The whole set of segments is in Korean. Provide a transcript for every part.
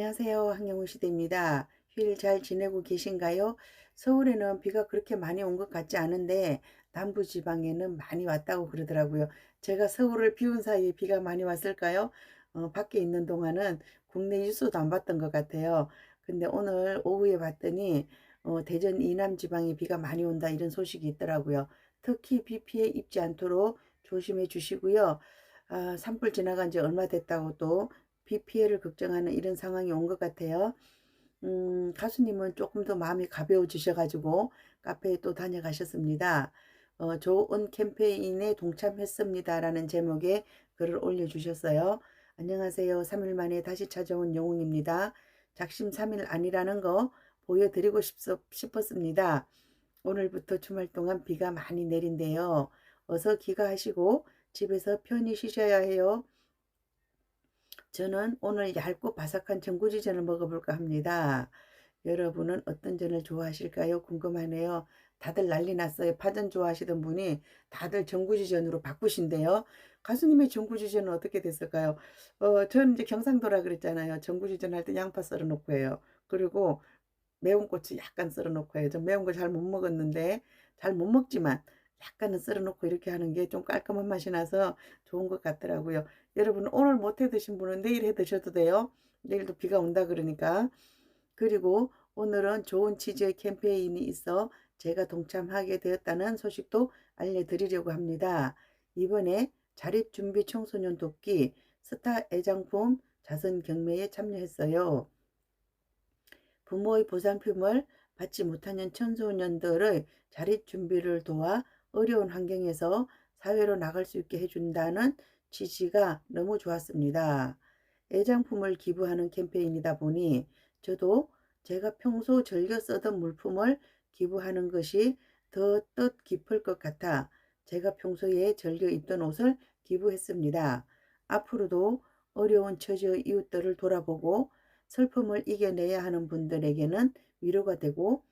안녕하세요. 황영우 시대입니다. 휴일 잘 지내고 계신가요? 서울에는 비가 그렇게 많이 온 것 같지 않은데 남부 지방에는 많이 왔다고 그러더라고요. 제가 서울을 비운 사이에 비가 많이 왔을까요? 어, 밖에 있는 동안은 국내 뉴스도 안 봤던 것 같아요. 근데 오늘 오후에 봤더니 어, 대전 이남 지방에 비가 많이 온다 이런 소식이 있더라고요. 특히 비 피해 입지 않도록 조심해 주시고요. 아, 산불 지나간 지 얼마 됐다고 또 비 피해를 걱정하는 이런 상황이 온 것 같아요. 음, 가수님은 조금 더 마음이 가벼워지셔가지고 카페에 또 다녀가셨습니다. 어, 좋은 캠페인에 동참했습니다라는 제목의 글을 올려주셨어요. 안녕하세요. 3일 만에 다시 찾아온 영웅입니다. 작심 3일 아니라는 거 보여드리고 싶, 싶었습니다. 오늘부터 주말 동안 비가 많이 내린대요. 어서 귀가하시고 집에서 편히 쉬셔야 해요. 저는 오늘 얇고 바삭한 전구지전을 먹어볼까 합니다. 여러분은 어떤 전을 좋아하실까요? 궁금하네요. 다들 난리 났어요. 파전 좋아하시던 분이 다들 전구지전으로 바꾸신대요. 가수님의 전구지전은 어떻게 됐을까요? 어, 저는 이제 경상도라 그랬잖아요. 전구지전 할 때 양파 썰어 놓고 해요. 그리고 매운 고추 약간 썰어 놓고 해요. 전 매운 거 잘 못 먹었는데 잘 못 먹지만 약간은 썰어 놓고 이렇게 하는 게 좀 깔끔한 맛이 나서 좋은 것 같더라고요. 여러분 오늘 못해 드신 분은 내일 해 드셔도 돼요. 내일도 비가 온다 그러니까. 그리고 오늘은 좋은 치즈의 캠페인이 있어 제가 동참하게 되었다는 소식도 알려드리려고 합니다. 이번에 자립준비 청소년 돕기 스타 애장품 자선 경매에 참여했어요. 부모의 보상품을 받지 못하는 청소년들의 자립 준비를 도와 어려운 환경에서 사회로 나갈 수 있게 해준다는 취지가 너무 좋았습니다. 애장품을 기부하는 캠페인이다 보니 저도 제가 평소 즐겨 쓰던 물품을 기부하는 것이 더 뜻 깊을 것 같아 제가 평소에 즐겨 입던 옷을 기부했습니다. 앞으로도 어려운 처지의 이웃들을 돌아보고 슬픔을 이겨내야 하는 분들에게는 위로가 되고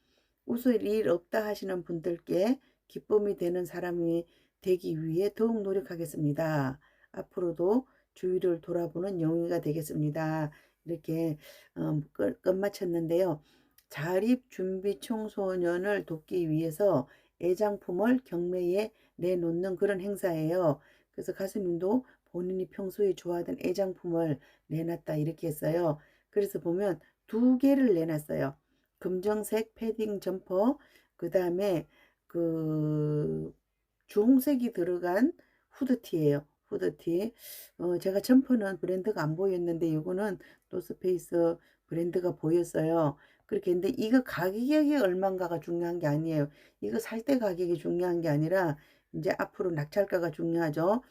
웃을 일 없다 하시는 분들께 기쁨이 되는 사람이 되기 위해 더욱 노력하겠습니다. 앞으로도 주위를 돌아보는 영웅이가 되겠습니다. 이렇게 어, 끝, 끝마쳤는데요. 자립 준비 청소년을 돕기 위해서 애장품을 경매에 내놓는 그런 행사예요. 그래서 가수님도 본인이 평소에 좋아하던 애장품을 내놨다 이렇게 했어요. 그래서 보면 두 개를 내놨어요. 금정색 패딩 점퍼, 그 다음에 그 주홍색이 들어간 후드티예요. 후드티. 어, 제가 점퍼는 브랜드가 안 보였는데 이거는 노스페이스 브랜드가 보였어요. 그렇게 했는데 이거 가격이 얼마인가가 중요한 게 아니에요. 이거 살 때 가격이 중요한 게 아니라 이제 앞으로 낙찰가가 중요하죠.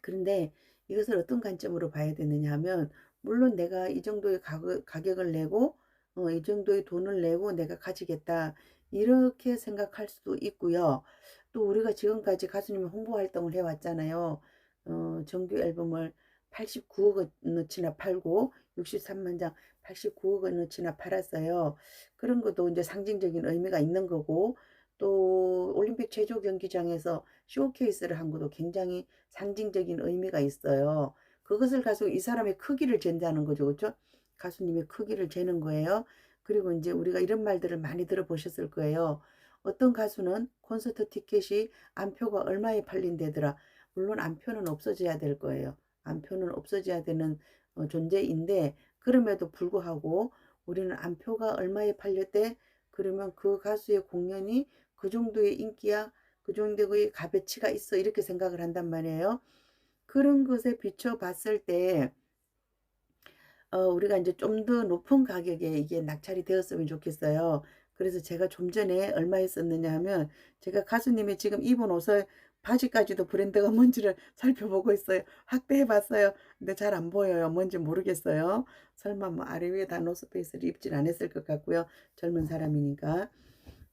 그런데 이것을 어떤 관점으로 봐야 되느냐 하면 물론 내가 이 정도의 가격, 을 내고 어, 이 정도의 돈을 내고 내가 가지겠다 이렇게 생각할 수도 있고요. 또 우리가 지금까지 가수님 홍보 활동을 해왔잖아요. 어, 정규 앨범을 89억 원어치나 팔고 63만 장 89억 원어치나 팔았어요. 그런 것도 이제 상징적인 의미가 있는 거고 또 올림픽 제조 경기장에서 쇼케이스를 한 것도 굉장히 상징적인 의미가 있어요. 그것을 가지고 이 사람의 크기를 잰다는 거죠. 그렇죠? 가수님의 크기를 재는 거예요. 그리고 이제 우리가 이런 말들을 많이 들어보셨을 거예요. 어떤 가수는 콘서트 티켓이 안표가 얼마에 팔린대더라. 물론 안표는 없어져야 될 거예요. 안표는 없어져야 되는 어, 존재인데 그럼에도 불구하고 우리는 안표가 얼마에 팔렸대? 그러면 그 가수의 공연이 그 정도의 인기야, 그 정도의 값어치가 있어 이렇게 생각을 한단 말이에요. 그런 것에 비춰봤을 때 어, 우리가 이제 좀 더 높은 가격에 이게 낙찰이 되었으면 좋겠어요. 그래서 제가 좀 전에 얼마에 썼느냐 하면 제가 가수님이 지금 입은 옷을 바지까지도 브랜드가 뭔지를 살펴보고 있어요. 확대해 봤어요. 근데 잘 안 보여요. 뭔지 모르겠어요. 설마 뭐 아래 위에 다 노스페이스를 입질 않았을 것 같고요. 젊은 사람이니까.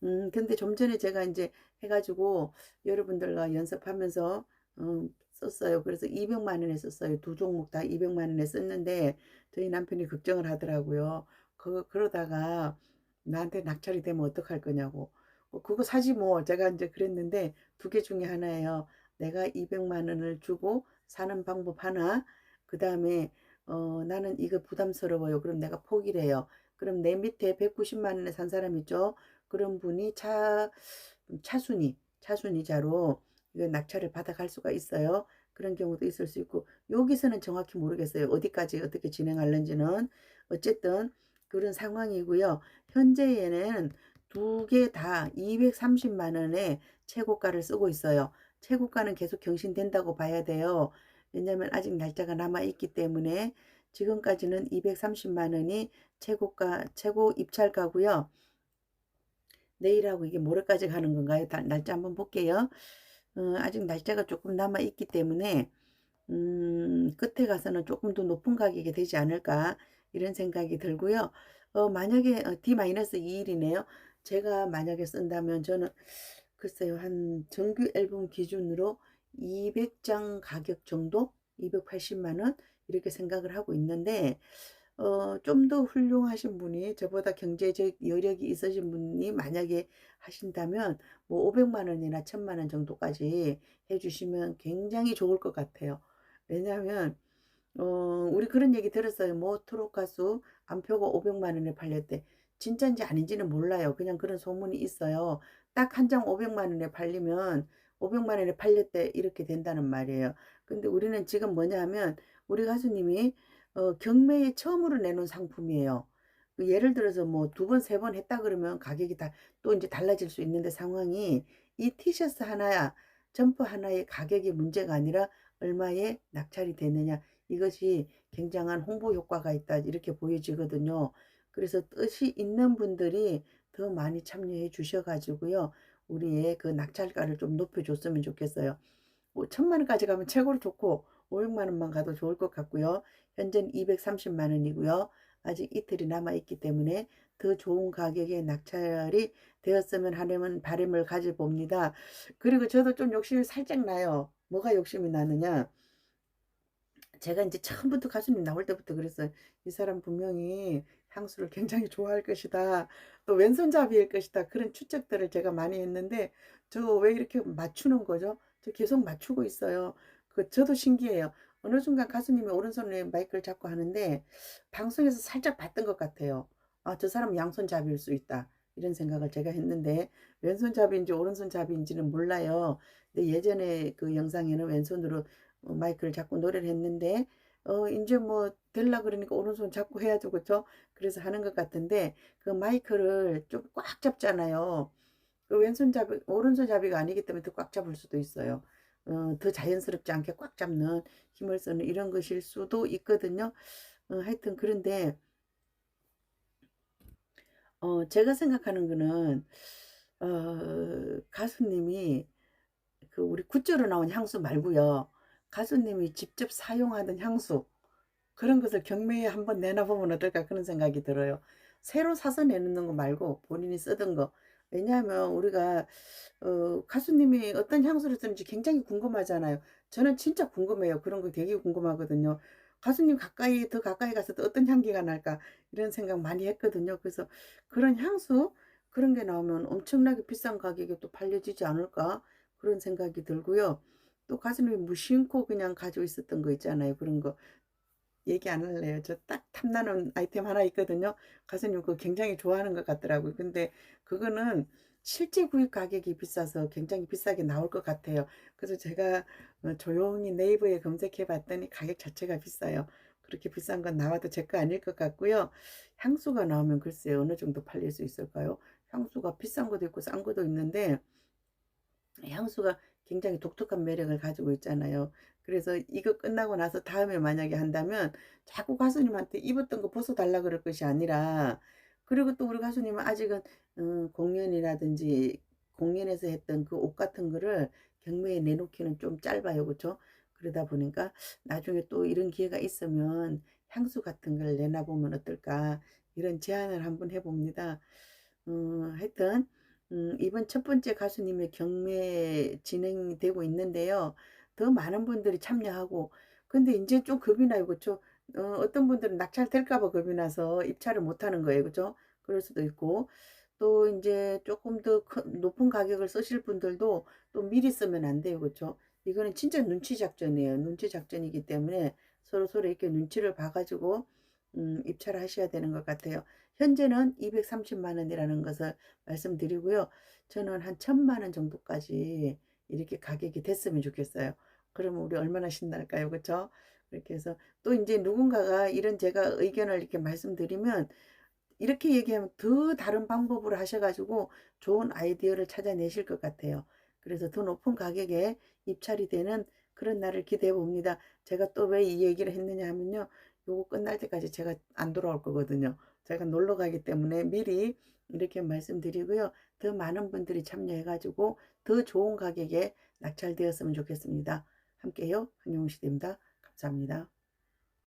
음, 근데 좀 전에 제가 이제 해가지고 여러분들과 연습하면서 음, 썼어요. 그래서 200만 원에 썼어요. 두 종목 다 200만 원에 썼는데 저희 남편이 걱정을 하더라고요. 그 그러다가 나한테 낙찰이 되면 어떡할 거냐고. 어, 그거 사지 뭐 제가 이제 그랬는데 두 개 중에 하나예요. 내가 200만 원을 주고 사는 방법 하나. 그 다음에 어 나는 이거 부담스러워요. 그럼 내가 포기를 해요. 그럼 내 밑에 190만 원에 산 사람 있죠. 그런 분이 차 차순위 차순위자로 이거 낙찰을 받아갈 수가 있어요. 그런 경우도 있을 수 있고 여기서는 정확히 모르겠어요. 어디까지 어떻게 진행할는지는 어쨌든 그런 상황이고요. 현재에는 두 개 다 230만 원의 최고가를 쓰고 있어요. 최고가는 계속 경신된다고 봐야 돼요. 왜냐하면 아직 날짜가 남아 있기 때문에 지금까지는 230만 원이 최고가 최고 입찰가고요. 내일하고 이게 모레까지 가는 건가요? 다- 날짜 한번 볼게요. 어, 아직 날짜가 조금 남아 있기 때문에 음, 끝에 가서는 조금 더 높은 가격이 되지 않을까 이런 생각이 들고요. 어, 만약에 어, D-2일이네요. 제가 만약에 쓴다면 저는 글쎄요 한 정규 앨범 기준으로 200장 가격 정도 280만 원 이렇게 생각을 하고 있는데 어, 좀 더 훌륭하신 분이 저보다 경제적 여력이 있으신 분이 만약에 하신다면 뭐 500만 원이나 1000만 원 정도까지 해주시면 굉장히 좋을 것 같아요. 왜냐하면 어, 우리 그런 얘기 들었어요. 뭐 트롯 가수 안표가 500만 원에 팔렸대. 진짜인지 아닌지는 몰라요. 그냥 그런 소문이 있어요. 딱 한 장 500만 원에 팔리면 500만 원에 팔렸대 이렇게 된다는 말이에요. 근데 우리는 지금 뭐냐 하면 우리 가수님이 어, 경매에 처음으로 내놓은 상품이에요. 그 예를 들어서 뭐 두 번, 세 번 했다 그러면 가격이 다 또 이제 달라질 수 있는데 상황이 이 티셔츠 하나야, 점퍼 하나의 가격이 문제가 아니라 얼마에 낙찰이 되느냐. 이것이 굉장한 홍보 효과가 있다. 이렇게 보여지거든요. 그래서 뜻이 있는 분들이 더 많이 참여해 주셔가지고요. 우리의 그 낙찰가를 좀 높여줬으면 좋겠어요. 뭐 천만 원까지 가면 최고로 좋고 500만 원만 가도 좋을 것 같고요. 현재는 230만 원이고요. 아직 이틀이 남아 있기 때문에 더 좋은 가격에 낙찰이 되었으면 하는 바람을 가져봅니다. 그리고 저도 좀 욕심이 살짝 나요. 뭐가 욕심이 나느냐? 제가 이제 처음부터 가수님 나올 때부터 그랬어요. 이 사람 분명히 향수를 굉장히 좋아할 것이다. 또 왼손잡이일 것이다. 그런 추측들을 제가 많이 했는데 저 왜 이렇게 맞추는 거죠? 저 계속 맞추고 있어요. 그 저도 신기해요. 어느 순간 가수님이 오른손에 마이크를 잡고 하는데 방송에서 살짝 봤던 것 같아요. 아, 저 사람 양손잡이일 수 있다. 이런 생각을 제가 했는데 왼손잡이인지 오른손잡이인지는 몰라요. 근데 예전에 그 영상에는 왼손으로 어, 마이크를 잡고 노래를 했는데 어 이제 뭐 될라 그러니까 오른손 잡고 해야죠 그쵸 그래서 하는 것 같은데 그 마이크를 좀 꽉 잡잖아요 그 왼손잡이 오른손잡이가 아니기 때문에 더 꽉 잡을 수도 있어요 어, 더 자연스럽지 않게 꽉 잡는 힘을 쓰는 이런 것일 수도 있거든요 어, 하여튼 그런데 어, 제가 생각하는 거는 어, 가수님이 그 우리 굿즈로 나온 향수 말고요 가수님이 직접 사용하던 향수 그런 것을 경매에 한번 내놔보면 어떨까 그런 생각이 들어요. 새로 사서 내놓는 거 말고 본인이 쓰던 거. 왜냐하면 우리가 어, 가수님이 어떤 향수를 쓰는지 굉장히 궁금하잖아요. 저는 진짜 궁금해요. 그런 거 되게 궁금하거든요. 가수님 가까이 더 가까이 가서 또 어떤 향기가 날까 이런 생각 많이 했거든요. 그래서 그런 향수 그런 게 나오면 엄청나게 비싼 가격에 또 팔려지지 않을까 그런 생각이 들고요. 또 가수님이 무심코 그냥 가지고 있었던 거 있잖아요. 그런 거 얘기 안 할래요. 저 딱 탐나는 아이템 하나 있거든요. 가수님 그거 굉장히 좋아하는 것 같더라고요. 근데 그거는 실제 구입 가격이 비싸서 굉장히 비싸게 나올 것 같아요. 그래서 제가 어, 조용히 네이버에 검색해 봤더니 가격 자체가 비싸요. 그렇게 비싼 건 나와도 제 거 아닐 것 같고요. 향수가 나오면 글쎄 어느 정도 팔릴 수 있을까요? 향수가 비싼 것도 있고 싼 것도 있는데 향수가 굉장히 독특한 매력을 가지고 있잖아요. 그래서 이거 끝나고 나서 다음에 만약에 한다면 자꾸 가수님한테 입었던 거 벗어달라 그럴 것이 아니라 그리고 또 우리 가수님은 아직은 음, 공연이라든지 공연에서 했던 그 옷 같은 거를 경매에 내놓기는 좀 짧아요. 그렇죠? 그러다 보니까 나중에 또 이런 기회가 있으면 향수 같은 걸 내놔보면 어떨까 이런 제안을 한번 해봅니다. 음, 하여튼 음, 이번 첫 번째 가수님의 경매 진행되고 있는데요. 더 많은 분들이 참여하고, 근데 이제 좀 겁이 나요. 그쵸? 어, 어떤 분들은 낙찰될까 봐 겁이 나서 입찰을 못 하는 거예요. 그죠? 그럴 수도 있고, 또 이제 조금 더 큰, 높은 가격을 쓰실 분들도 또 미리 쓰면 안 돼요. 그쵸? 이거는 진짜 눈치 작전이에요. 눈치 작전이기 때문에 서로 서로 이렇게 눈치를 봐가지고 음, 입찰을 하셔야 되는 것 같아요. 현재는 230만 원이라는 것을 말씀드리고요. 저는 한 1000만 원 정도까지 이렇게 가격이 됐으면 좋겠어요. 그러면 우리 얼마나 신날까요? 그렇죠? 그렇게 해서 또 이제 누군가가 이런 제가 의견을 이렇게 말씀드리면 이렇게 얘기하면 더 다른 방법으로 하셔가지고 좋은 아이디어를 찾아내실 것 같아요. 그래서 더 높은 가격에 입찰이 되는 그런 날을 기대해 봅니다. 제가 또 왜 이 얘기를 했느냐 하면요. 요거 끝날 때까지 제가 안 돌아올 거거든요. 제가 놀러 가기 때문에 미리 이렇게 말씀드리고요. 더 많은 분들이 참여해가지고 더 좋은 가격에 낙찰되었으면 좋겠습니다. 함께요. 한용시대입니다. 감사합니다.